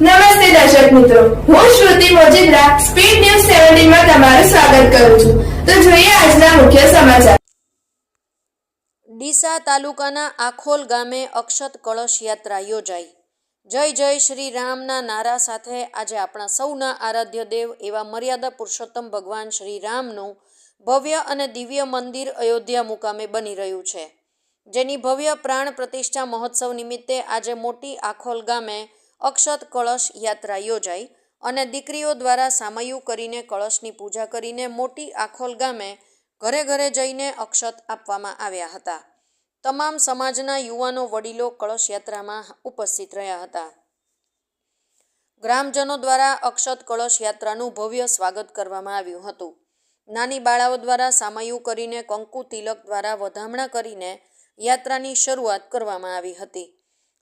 નમસ્તે દર્શક મિત્રો. હું શ્રુતિ મોજીદ્રા સ્પીડ ન્યૂઝ સેવન્ટીનમાં તમારું સ્વાગત કરું છું. તો જોઈએ આજના મુખ્ય સમાચાર. ડીસા તાલુકાના આખોલ ગામે અક્ષત કળશ યાત્રા યોજાઈ. જય જય શ્રી રામના નારા સાથે આજે આપણા સૌના આરાધ્ય દેવ એવા મર્યાદા પુરુષોત્તમ ભગવાન શ્રી રામનું ભવ્ય અને દિવ્ય મંદિર અયોધ્યા મુકામે બની રહ્યું છે. જેની ભવ્ય પ્રાણ પ્રતિષ્ઠા મહોત્સવ નિમિત્તે આજે મોટી આખોલ ગામે અક્ષત કળશ યાત્રા યોજાઈ અને દીકરીઓ દ્વારા સામયું કરીને કળશની પૂજા કરીને મોટી આખોલ ગામે ઘરે ઘરે જઈને અક્ષત આપવામાં આવ્યા હતા. તમામ સમાજના યુવાનો વડીલો કળશ યાત્રામાં ઉપસ્થિત રહ્યા હતા. ગ્રામજનો દ્વારા અક્ષત કળશ યાત્રાનું ભવ્ય સ્વાગત કરવામાં આવ્યું હતું. નાની બાળાઓ દ્વારા સામયું કરીને કંકુ તિલક દ્વારા વધામણા કરીને યાત્રાની શરૂઆત કરવામાં આવી હતી.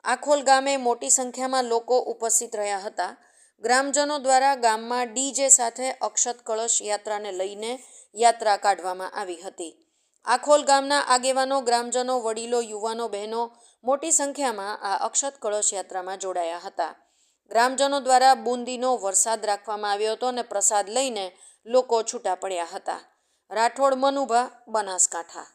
આખોલ ગામે મોટી સંખ્યામાં લોકો ઉપસ્થિત રહ્યા હતા. ગ્રામજનો દ્વારા ગામમાં ડીજે સાથે અક્ષત કળશ યાત્રાને લઈને યાત્રા કાઢવામાં આવી હતી. આખોલ ગામના આગેવાનો, ગ્રામજનો, વડીલો, યુવાનો, બહેનો મોટી સંખ્યામાં આ અક્ષત કળશ યાત્રામાં જોડાયા હતા. ગ્રામજનો દ્વારા બુંદીનો વરસાદ રાખવામાં આવ્યો હતો અને પ્રસાદ લઈને લોકો છૂટા પડ્યા હતા. રાઠોડ મનુભા, બનાસકાંઠા.